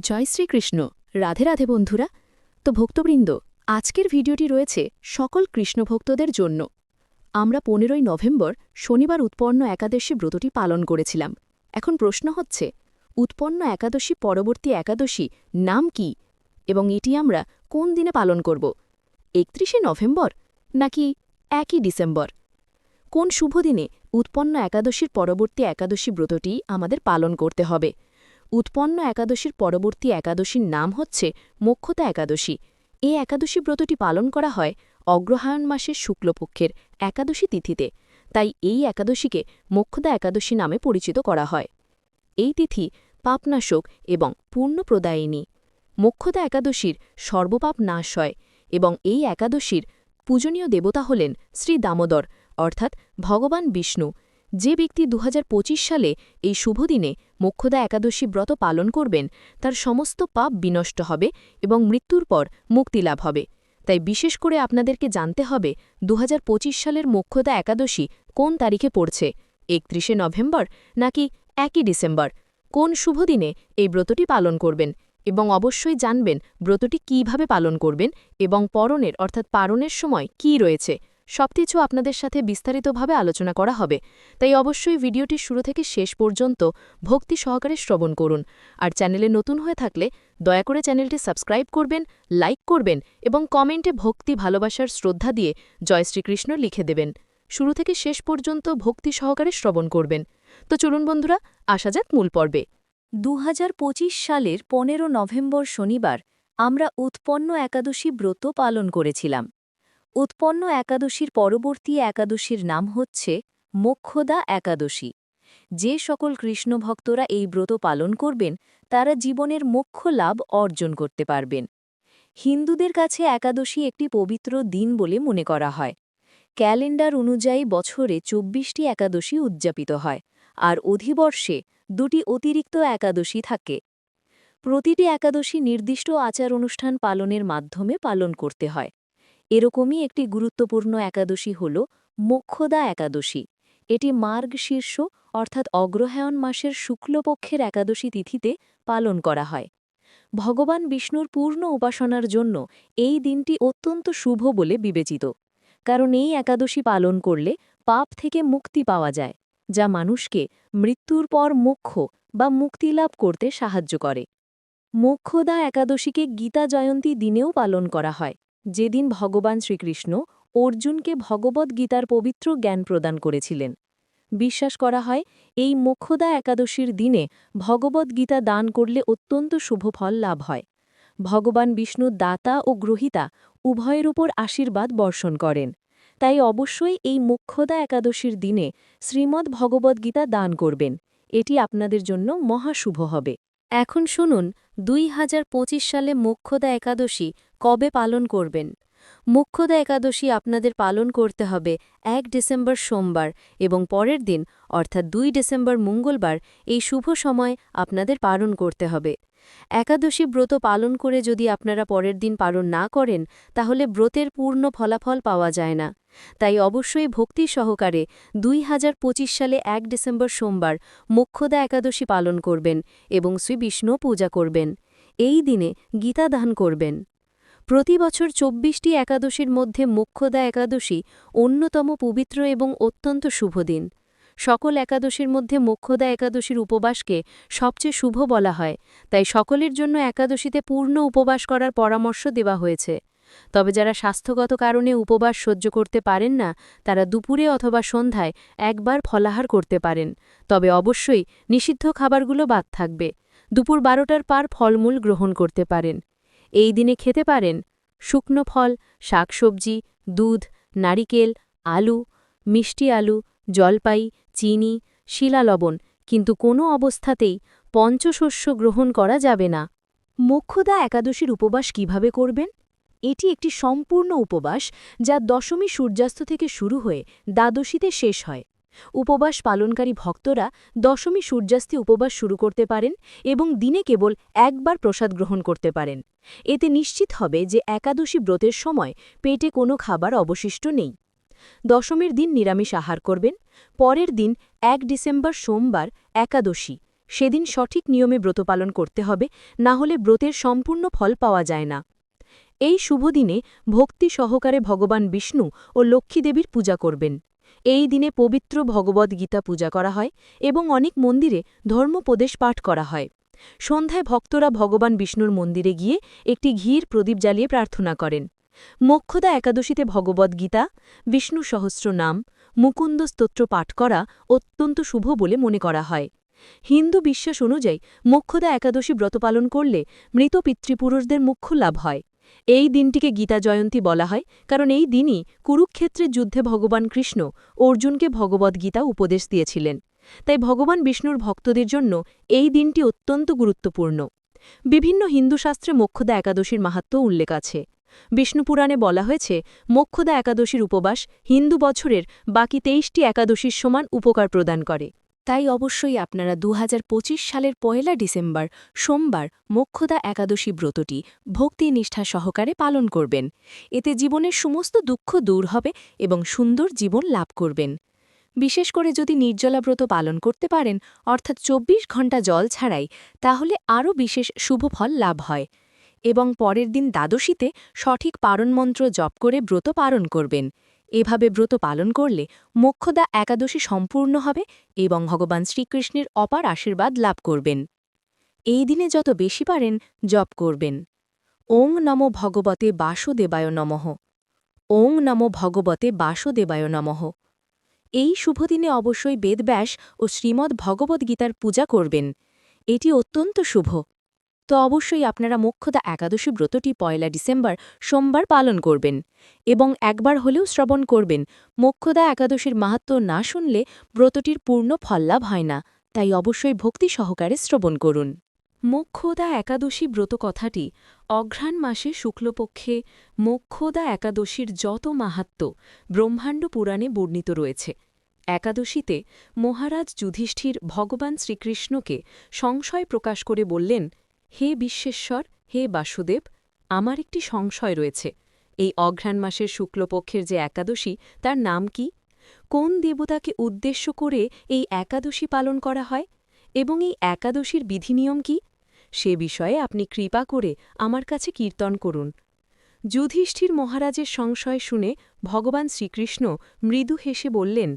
জয় শ্রীকৃষ্ণ। রাধে রাধে বন্ধুরা। তো ভক্তবৃন্দ, আজকের ভিডিওটি রয়েছে সকল কৃষ্ণ ভক্তদের জন্য। আমরা পনেরোই নভেম্বর শনিবার উৎপন্ন একাদশী ব্রতটি পালন করেছিলাম। এখন প্রশ্ন হচ্ছে, উৎপন্ন একাদশী পরবর্তী একাদশী নাম কি? এবং এটি আমরা কোন দিনে পালন করব? একত্রিশে নভেম্বর নাকি একই ডিসেম্বর? কোন শুভ দিনে উৎপন্ন একাদশীর পরবর্তী একাদশী ব্রতটি আমাদের পালন করতে হবে? উৎপন্ন একাদশীর পরবর্তী একাদশীর নাম হচ্ছে মোক্ষতা একাদশী। এই একাদশী ব্রতটি পালন করা হয় অগ্রহায়ণ মাসের শুক্লপক্ষের একাদশী তিথিতে। তাই এই একাদশীকে মোক্ষদা একাদশী নামে পরিচিত করা হয়। এই তিথি পাপনাশক এবং পূর্ণপ্রদায়িনী মোক্ষদা একাদশীর সর্বপাপ নাশ হয় এবং এই একাদশীর পূজনীয় দেবতা হলেন শ্রী দামোদর, অর্থাৎ ভগবান বিষ্ণু। যে ব্যক্তি দু হাজার পঁচিশ সালে এই শুভদিনে মোক্ষদা একাদশী ব্রত পালন করবেন, তার সমস্ত পাপ বিনষ্ট হবে এবং মৃত্যুর পর মুক্তিলাভ হবে। তাই বিশেষ করে আপনাদেরকে জানতে হবে দু হাজার পঁচিশ সালের মোক্ষদা একাদশী কোন তারিখে পড়ছে, একত্রিশে নভেম্বর নাকি একই ডিসেম্বর? কোন শুভদিনে এই ব্রতটি পালন করবেন? এবং অবশ্যই জানবেন ব্রতটি কীভাবে পালন করবেন এবং পরনের অর্থাৎ পারণের সময় কি রয়েছে। সবকিছু আপনাদের সাথে বিস্তারিতভাবে আলোচনা করা হবে। তাই অবশ্যই ভিডিওটি শুরু থেকে শেষ পর্যন্ত ভক্তি সহকারে শ্রবণ করুন। আর চ্যানেলে নতুন হয়ে থাকলে দয়া করে চ্যানেলটি সাবস্ক্রাইব করবেন, লাইক করবেন এবং কমেন্টে ভক্তি ভালোবাসার শ্রদ্ধা দিয়ে জয় শ্রীকৃষ্ণ লিখে দেবেন। শুরু থেকে শেষ পর্যন্ত ভক্তি সহকারে শ্রবণ করবেন। তো চলুন বন্ধুরা, আসা যাক মূল পর্বে। দু হাজার পঁচিশ সালের পনেরো নভেম্বর শনিবার আমরা উৎপন্ন একাদশী ব্রত পালন করেছিলাম। উৎপন্ন একাদশীর পরবর্তী একাদশীর নাম হচ্ছে মোক্ষদা একাদশী। যে সকল কৃষ্ণ ভক্তরা এই ব্রত পালন করবেন, তারা জীবনের মোক্ষ লাভ অর্জন করতে পারবেন। হিন্দুদের কাছে একাদশী একটি পবিত্র দিন বলে মনে করা হয়। ক্যালেন্ডার অনুযায়ী বছরে চব্বিশটি একাদশী উদযাপিত হয়, আর অধিবর্ষে দুটি অতিরিক্ত একাদশী থাকে। প্রতিটি একাদশী নির্দিষ্ট আচার অনুষ্ঠান পালনের মাধ্যমে পালন করতে হয়। এরকমই একটি গুরুত্বপূর্ণ একাদশী হল মোক্ষদা একাদশী। এটি মার্গ শীর্ষ, অর্থাৎ অগ্রহায়ণ মাসের শুক্লপক্ষের একাদশী তিথিতে পালন করা হয়। ভগবান বিষ্ণুর পূর্ণ উপাসনার জন্য এই দিনটি অত্যন্ত শুভ বলে বিবেচিত। কারণ এই একাদশী পালন করলে পাপ থেকে মুক্তি পাওয়া যায়, যা মানুষকে মৃত্যুর পর মোক্ষ বা মুক্তিলাভ করতে সাহায্য করে। মোক্ষদা একাদশীকে গীতা জয়ন্তী দিনেও পালন করা হয়। যেদিন ভগবান শ্রীকৃষ্ণ অর্জুনকে ভগবদ্গীতার পবিত্র জ্ঞান প্রদান করেছিলেন। বিশ্বাস করা হয়, এই মোক্ষদা একাদশীর দিনে ভগবদ্গীতা দান করলে অত্যন্ত শুভ ফল লাভ হয়। ভগবান বিষ্ণু দাতা ও গ্রহিতা উভয়ের উপর আশীর্বাদ বর্ষণ করেন। তাই অবশ্যই এই মোক্ষদা একাদশীর দিনে শ্রীমদ্ ভগবদ্গীতা দান করবেন। এটি আপনাদের জন্য মহাশুভ হবে। এখন শুনুন, দুই হাজার পঁচিশ সালে মোক্ষদা একাদশী কবে পালন করবেন? মুখ্যদা একাদশী আপনাদের পালন করতে হবে এক ডিসেম্বর সোমবার এবং পরের দিন, অর্থাৎ দুই ডিসেম্বর মঙ্গলবার, এই শুভ সময় আপনাদের পালন করতে হবে। একাদশী ব্রত পালন করে যদি আপনারা পরের দিন পালন না করেন, তাহলে ব্রতের পূর্ণ ফলাফল পাওয়া যায় না। তাই অবশ্যই ভক্তি সহকারে দুই হাজার পঁচিশ সালে এক ডিসেম্বর সোমবার মুখ্যদা একাদশী পালন করবেন এবং শ্রী বিষ্ণু পূজা করবেন। এই দিনে গীতা দান করবেন। প্রতি বছর চব্বিশটি একাদশীর মধ্যে মুখ্যদা একাদশী অন্যতম পবিত্র এবং অত্যন্ত শুভ দিন। সকল একাদশীর মধ্যে মোক্ষদা একাদশীর উপবাসকে সবচেয়ে শুভ বলা হয়, তাই সকলের জন্য একাদশীতে পূর্ণ উপবাস করার পরামর্শ দেওয়া হয়েছে। তবে যারা স্বাস্থ্যগত কারণে উপবাস সহ্য করতে পারেন না, তারা দুপুরে অথবা সন্ধ্যায় একবার ফলাহার করতে পারেন। তবে অবশ্যই নিষিদ্ধ খাবারগুলো বাদ থাকবে। দুপুর বারোটার পার ফলমূল গ্রহণ করতে পারেন। এই দিনে খেতে পারেন শুকনো ফল, শাকসবজি, দুধ, নারিকেল, আলু, মিষ্টি আলু জলপাই, চিনি, শিলালবণ, কিন্তু কোনো অবস্থাতেই পঞ্চশস্য গ্রহণ করা যাবে না। মোক্ষদা একাদশীর উপবাস কীভাবে করবেন? এটি একটি সম্পূর্ণ উপবাস যা দশমী সূর্যাস্ত থেকে শুরু হয়ে দ্বাদশীতে শেষ হয়। উপবাস পালনকারী ভক্তরা দশমী সূর্যাস্তে উপবাস শুরু করতে পারেন এবং দিনে কেবল একবার প্রসাদ গ্রহণ করতে পারেন। এতে নিশ্চিত হবে যে একাদশী ব্রতের সময় পেটে কোনো খাবার অবশিষ্ট নেই। দশমীর দিন নিরামিষ আহার করবেন, পরের দিন এক ডিসেম্বর সোমবার একাদশী। সেদিন সঠিক নিয়মে ব্রত পালন করতে হবে, না হলে ব্রতের সম্পূর্ণ ফল পাওয়া যায় না। এই শুভ দিনে ভক্তি সহকারে ভগবান বিষ্ণু ও লক্ষ্মীদেবীর পূজা করবেন। এই দিনে পবিত্র ভগবদ্ গীতা পূজা করা হয় এবং অনেক মন্দিরে ধর্মোপদেশ পাঠ করা হয়। সন্ধ্যায় ভক্তরা ভগবান বিষ্ণুর মন্দিরে গিয়ে একটি ঘির প্রদীপ জ্বালিয়ে প্রার্থনা করেন। মোক্ষদা একাদশীতে ভগবদ্ গীতা, বিষ্ণু সহস্র নাম মুকুন্দ স্তোত্র পাঠ করা অত্যন্ত শুভ বলে মনে করা হয়। হিন্দু বিশ্বাস অনুযায়ী মোক্ষদা একাদশী ব্রত পালন করলে মৃত পিতৃপুরুষদের মুখ্য লাভ হয়। এই দিনটিকে গীতা জয়ন্তী বলা হয়, কারণ এই দিনই কুরুক্ষেত্রের যুদ্ধে ভগবান কৃষ্ণ অর্জুনকে ভগবদ্গীতা উপদেশ দিয়েছিলেন। তাই ভগবান বিষ্ণুর ভক্তদের জন্য এই দিনটি অত্যন্ত গুরুত্বপূর্ণ। বিভিন্ন হিন্দু শাস্ত্রে মোক্ষদা একাদশীর মাহাত্ম উল্লেখ আছে। বিষ্ণুপুরাণে বলা হয়েছে, মোক্ষদা একাদশীর উপবাস হিন্দু বছরের বাকি তেইশটি একাদশীর সমান উপকার প্রদান করে। তাই অবশ্যই আপনারা দু হাজার পঁচিশ সালের পয়লা ডিসেম্বর, সোমবার মোক্ষদা একাদশী ব্রতটি ভক্তি নিষ্ঠা সহকারে পালন করবেন। এতে জীবনের সমস্ত দুঃখ দূর হবে এবং সুন্দর জীবন লাভ করবেন। বিশেষ করে যদি নির্জলা ব্রত পালন করতে পারেন, অর্থাৎ ২৪ ঘণ্টা জল ছাড়াই, তাহলে আরও বিশেষ শুভ ফল লাভ হয়। এবং পরের দিন দ্বাদশীতে সঠিক পারণমন্ত্র জপ করে ব্রত পালন করবেন। এভাবে ব্রত পালন করলে মোক্ষদা একাদশী সম্পূর্ণ হবে এবং ভগবান শ্রীকৃষ্ণের অপার আশীর্বাদ লাভ করবেন। এই দিনে যত বেশি পারেন, জপ করবেন। ওং নমো ভগবতে বাসুদেবায় নমঃ। ওং নমো ভগবতে বাসুদেবায় নমঃ। এই শুভদিনে অবশ্যই বেদব্যাস ও শ্রীমদ্ ভগবদ্গীতার পূজা করবেন। এটি অত্যন্ত শুভ। তো অবশ্যই আপনারা মোক্ষদা একাদশী ব্রতটি পয়লা ডিসেম্বর সোমবার পালন করবেন এবং একবার হলেও শ্রবণ করবেন। মোক্ষদা একাদশীর মাহাত্ম না শুনলে ব্রতটির পূর্ণ ফললাভ হয় না, তাই অবশ্যই ভক্তি সহকারে শ্রবণ করুন। মোক্ষদা একাদশী ব্রত কথাটি অঘ্রাণ মাসে শুক্লপক্ষে মোক্ষদা একাদশীর যত মাহাত্ম ব্রহ্মাণ্ড পুরাণে বর্ণিত রয়েছে। একাদশীতে মহারাজ যুধিষ্ঠির ভগবান শ্রীকৃষ্ণকে সংশয় প্রকাশ করে বললেন হে বিশ্বেশ্বর, হে বাসুদেব, আমার একটি সংশয় রয়েছে। এই অঘ্রাণ মাসের শুক্লপক্ষের যে একাদশী, তার নাম কি? কোন দেবতাকে উদ্দেশ্য করে এই একাদশী পালন করা হয়? এবং এই একাদশীর বিধিনিয়ম কি? সে বিষয়ে আপনি কৃপা করে আমার কাছে কীর্তন করুন। যুধিষ্ঠির মহারাজের সংশয় শুনে ভগবান শ্রীকৃষ্ণ মৃদু হেসে বললেন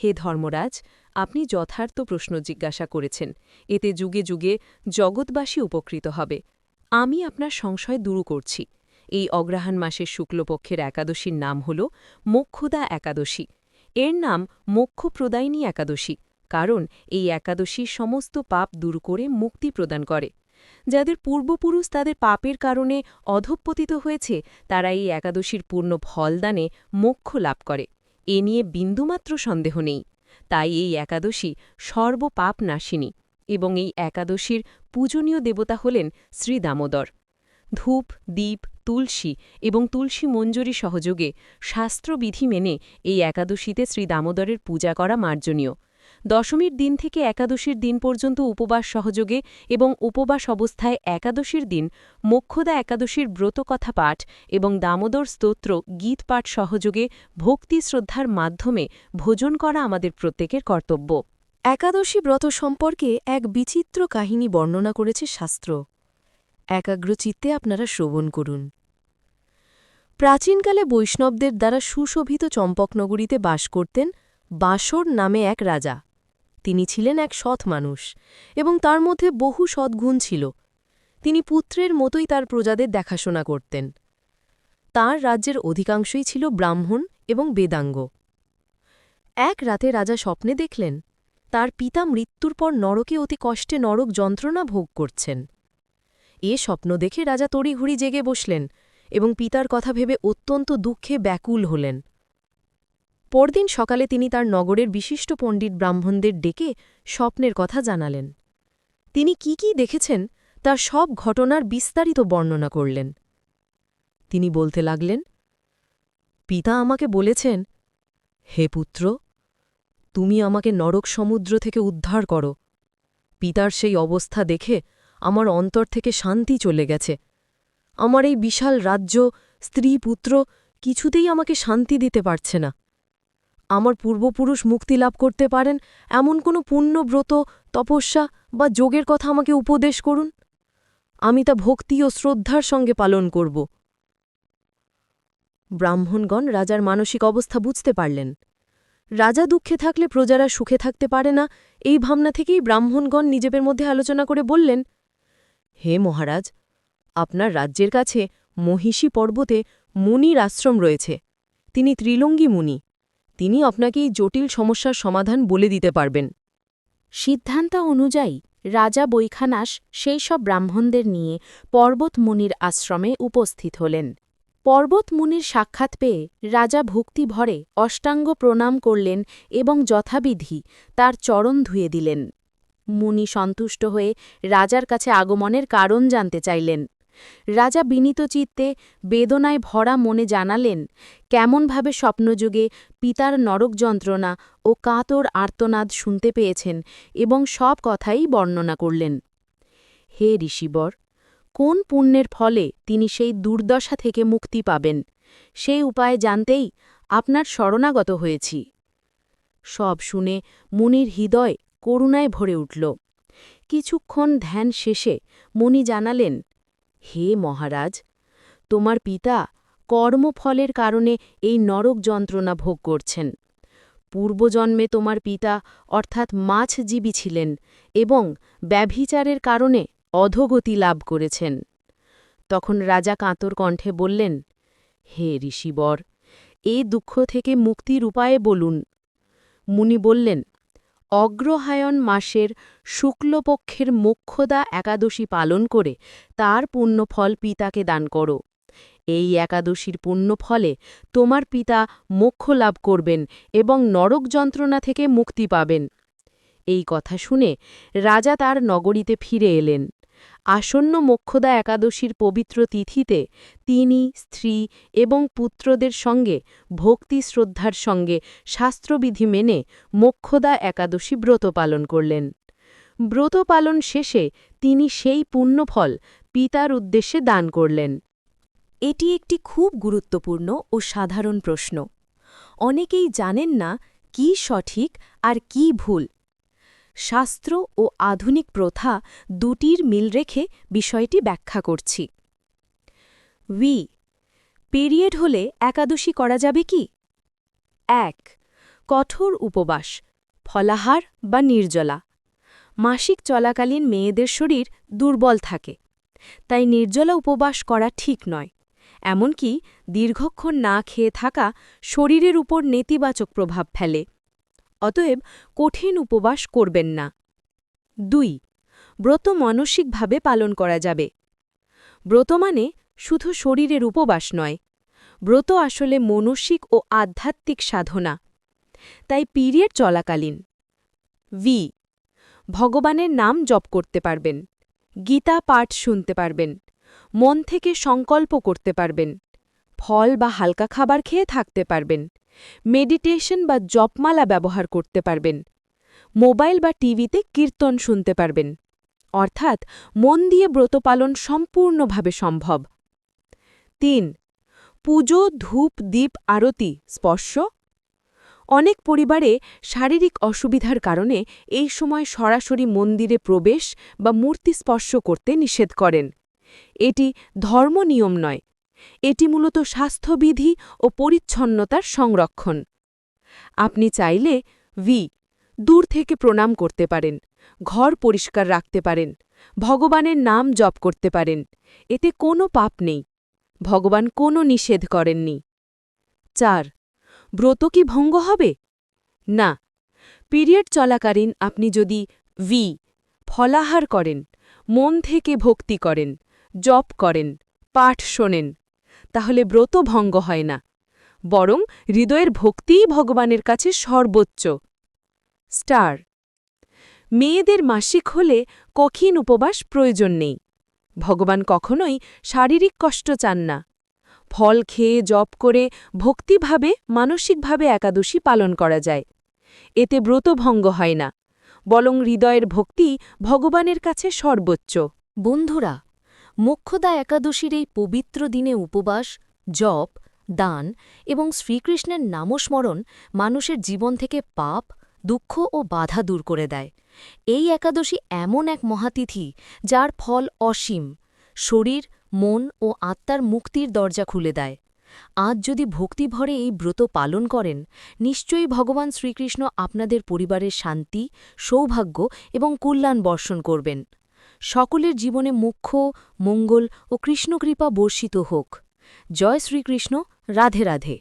হে ধর্মরাজ, আপনি যথার্থ প্রশ্ন জিজ্ঞাসা করেছেন, এতে যুগে যুগে জগৎবাসী উপকৃত হবে। আমি আপনার সংশয় দূর করছি। এই অগ্রহাণ মাসের শুক্লপক্ষের একাদশীর নাম হল মোক্ষদা একাদশী। এর নাম মোক্ষ প্রদায়নী একাদশী, কারণ এই একাদশী সমস্ত পাপ দূর করে মুক্তি প্রদান করে। যাদের পূর্বপুরুষ তাদের পাপের কারণে অধঃপতিত হয়েছে, তারা এই একাদশীর পূর্ণ ফলদানে মোক্ষ লাভ করে। এ নিয়ে বিন্দুমাত্র সন্দেহ নেই। তাই এই একাদশী সর্বপাপ নাশিনী এবং এই একাদশীর পূজনীয় দেবতা হলেন শ্রী দামোদর। ধূপ দ্বীপ তুলসী এবং তুলসী মঞ্জুরি সহযোগে শাস্ত্রবিধি মেনে এই একাদশীতে শ্রী দামোদরের পূজা করা মার্জনীয়। দশমীর দিন থেকে একাদশীর দিন পর্যন্ত উপবাস সহযোগে এবং উপবাস অবস্থায় একাদশীর দিন মোক্ষদা একাদশীর ব্রতকথা পাঠ এবং দামোদর স্তোত্র, গীত পাঠ সহযোগে ভক্তি শ্রদ্ধার মাধ্যমে ভোজন করা আমাদের প্রত্যেকের কর্তব্য। একাদশী ব্রত সম্পর্কে এক বিচিত্র কাহিনী বর্ণনা করেছে শাস্ত্র। একাগ্রচিত্তে আপনারা শ্রবণ করুন। প্রাচীনকালে বৈষ্ণবদের দ্বারা সুশোভিত চম্পকনগরীতে বাস করতেন বাসর নামে এক রাজা। তিনি ছিলেন এক সৎ মানুষ এবং তার মধ্যে বহু সদ্গুণ ছিল। তিনি পুত্রের মতোই তার প্রজাদের দেখাশোনা করতেন। তার রাজ্যের অধিকাংশই ছিল ব্রাহ্মণ এবং বেদাঙ্গ। এক রাতে রাজা স্বপ্নে দেখলেন, তার পিতা মৃত্যুর পর নরকে অতি কষ্টে নরক যন্ত্রণা ভোগ করছেন। এ স্বপ্ন দেখে রাজা তড়িঘুড়ি জেগে বসলেন এবং পিতার কথা ভেবে অত্যন্ত দুঃখে ব্যাকুল হলেন। পরদিন সকালে তিনি তার নগরের বিশিষ্ট পণ্ডিত ব্রাহ্মণদের ডেকে স্বপ্নের কথা জানালেন। তিনি কি কি দেখেছেন, তার সব ঘটনার বিস্তারিত বর্ণনা করলেন। তিনি বলতে লাগলেন, পিতা আমাকে বলেছেন, হে পুত্র, তুমি আমাকে নরক সমুদ্র থেকে উদ্ধার করো। পিতার সেই অবস্থা দেখে আমার অন্তর থেকে শান্তি চলে গেছে। আমার এই বিশাল রাজ্য স্ত্রী পুত্র কিছুতেই আমাকে শান্তি দিতে পারছে না। আমার পূর্বপুরুষ মুক্তি লাভ করতে পারেন, এমন কোনো পুণ্য, ব্রত, তপস্যা বা যোগের কথা আমাকে উপদেশ করুন। আমি তা ভক্তি ও শ্রদ্ধার সঙ্গে পালন করব। ব্রাহ্মণগণ রাজার মানসিক অবস্থা বুঝতে পারলেন। রাজা দুঃখে থাকলে প্রজারা সুখে থাকতে পারে না, এই ভাবনা থেকেই ব্রাহ্মণগণ নিজেদের মধ্যে আলোচনা করে বললেন, হে মহারাজ, আপনার রাজ্যের কাছে মহিষী পর্বতে মুনির আশ্রম রয়েছে। তিনি ত্রিলঙ্গী মুনি। তিনি আপনাকে এই জটিল সমস্যার সমাধান বলে দিতে পারবেন। সিদ্ধান্ত অনুযায়ী, রাজা বৈখানাস সেই সব ব্রাহ্মণদের নিয়ে পর্বত মুনির আশ্রমে উপস্থিত হলেন। পর্বত মুনির সাক্ষাৎ পেয়ে রাজা ভক্তি ভরে অষ্টাঙ্গ প্রণাম করলেন এবং যথাবিধি তার চরণ ধুয়ে দিলেন। মুনি সন্তুষ্ট হয়ে রাজার কাছে আগমনের কারণ জানতে চাইলেন। রাজা বিনীত চিত্তে বেদনায় ভরা মনে জানালেন, কেমনভাবে স্বপ্নযুগে পিতার নরক যন্ত্রণা ও কাতর আর্তনাদ শুনতে পেয়েছেন এবং সব কথাই বর্ণনা করলেন। হে ঋষিবর, কোন পুণ্যের ফলে তিনি সেই দুর্দশা থেকে মুক্তি পাবেন? সেই উপায় জানতেই আপনার শরণাগত হয়েছি। সব শুনে মুনির হৃদয় করুণায় ভরে উঠল। কিছুক্ষণ ধ্যান শেষে মুনি জানালেন হে মহারাজ, তোমার পিতা কর্মফলের কারণে এই নরক যন্ত্রণা ভোগ করছেন। পূর্বজন্মে তোমার পিতা অর্থাৎ মাছজীবী ছিলেন এবং ব্যভিচারের কারণে অধোগতি লাভ করেছেন। তখন রাজা কাঁতর কণ্ঠে বললেন, হে ঋষিবর, এ দুঃখ থেকে মুক্তির উপায়ে বলুন। মুনি বললেন অগ্রহায়ণ মাসের শুক্লপক্ষের মোক্ষদা একাদশী পালন করে তার পুণ্যফল পিতাকে দান করো। এই একাদশীর পুণ্যফলে তোমার পিতা মোক্ষ লাভ করবেন এবং নরক যন্ত্রণা থেকে মুক্তি পাবেন। এই কথা শুনে রাজা তার নগরীতে ফিরে এলেন। আসন্ন মোক্ষদা একাদশীর পবিত্র তিথিতে তিনি, স্ত্রী এবং পুত্রদের সঙ্গে ভক্তি শ্রদ্ধার সঙ্গে শাস্ত্রবিধি মেনে মোক্ষদা একাদশী ব্রত পালন করলেন। ব্রত পালন শেষে তিনি সেই পুণ্যফল পিতার উদ্দেশ্যে দান করলেন। এটি একটি খুব গুরুত্বপূর্ণ ও সাধারণ প্রশ্ন। অনেকেই জানেন না কি সঠিক আর কি ভুল। শাস্ত্র ও আধুনিক প্রথা দুটির মিল রেখে বিষয়টি ব্যাখ্যা করছি। উই পিরিয়ড হলে একাদশী করা যাবে কি? এক. কঠোর উপবাস, ফলাহার বা নির্জলা। মাসিক চলাকালীন মেয়েদের শরীর দুর্বল থাকে, তাই নির্জলা উপবাস করা ঠিক নয়। এমনকি দীর্ঘক্ষণ না খেয়ে থাকা শরীরের উপর নেতিবাচক প্রভাব ফেলে। অতএব কঠিন উপবাস করবেন না। দুই, ব্রত মানসিকভাবে পালন করা যাবে। ব্রত মানে শুধু শরীরের উপবাস নয়, ব্রত আসলে মনসিক ও আধ্যাত্মিক সাধনা। তাই পিরিয়ড চলাকালীন। ভি, ভগবানের নাম জপ করতে পারবেন, গীতা পাঠ শুনতে পারবেন, মন থেকে সংকল্প করতে পারবেন, ফল বা হালকা খাবার খেয়ে থাকতে পারবেন মেডিটেশন বা জপমালা ব্যবহার করতে পারবেন। মোবাইল বা টিভিতে কীর্তন শুনতে পারবেন। অর্থাৎ মন দিয়ে ব্রত পালন সম্পূর্ণভাবে সম্ভব। তিন, পুজো, ধূপ দ্বীপ আরতি, স্পর্শ। অনেক পরিবারে শারীরিক অসুবিধার কারণে এই সময় সরাসরি মন্দিরে প্রবেশ বা মূর্তি স্পর্শ করতে নিষেধ করেন। এটি ধর্ম নিয়ম নয় এটি মূলত স্বাস্থ্যবিধি ও পরিচ্ছন্নতার সংরক্ষণ। আপনি চাইলে ভি দূর থেকে প্রণাম করতে পারেন, ঘর পরিষ্কার রাখতে পারেন, ভগবানের নাম জপ করতে পারেন, এতে কোনো পাপ নেই, ভগবান কোনো নিষেধ করেননি। চার, ব্রত কি ভঙ্গ হবে? না, পিরিয়ড চলাকালীন আপনি যদি ভি ফলাহার করেন, মন থেকে ভক্তি করেন, জপ করেন, পাঠ শোনেন তাহলে ব্রত ভঙ্গ হয় না। বরং হৃদয়ের ভক্তিই ভগবানের কাছে সর্বোচ্চ। স্টার, মেয়েদের মাসিক হলে কঠিন উপবাস প্রয়োজন নেই। ভগবান কখনোই শারীরিক কষ্ট চান না। ফল খেয়ে জপ করে ভক্তিভাবে, মানসিকভাবে একাদশী পালন করা যায়। এতে ব্রত ভঙ্গ হয় না। বরং হৃদয়ের ভক্তি ভগবানের কাছে সর্বোচ্চ। বন্ধুরা মোক্ষদা একাদশীর এই পবিত্র দিনে উপবাস, জপ, দান এবং শ্রীকৃষ্ণের নামস্মরণ মানুষের জীবন থেকে পাপ, দুঃখ ও বাধা দূর করে দেয়। এই একাদশী এমন এক মহাতিথি যার ফল অসীম, শরীর, মন ও আত্মার মুক্তির দরজা খুলে দেয়। আজ যদি ভক্তিভরে এই ব্রত পালন করেন, নিশ্চয়ই ভগবান শ্রীকৃষ্ণ আপনাদের পরিবারের শান্তি, সৌভাগ্য এবং কল্যাণ বর্ষণ করবেন। সকলের জীবনে মুখ্য মঙ্গল ও কৃষ্ণকৃপা বর্ষিত হোক। জয় শ্রীকৃষ্ণ রাধে রাধে।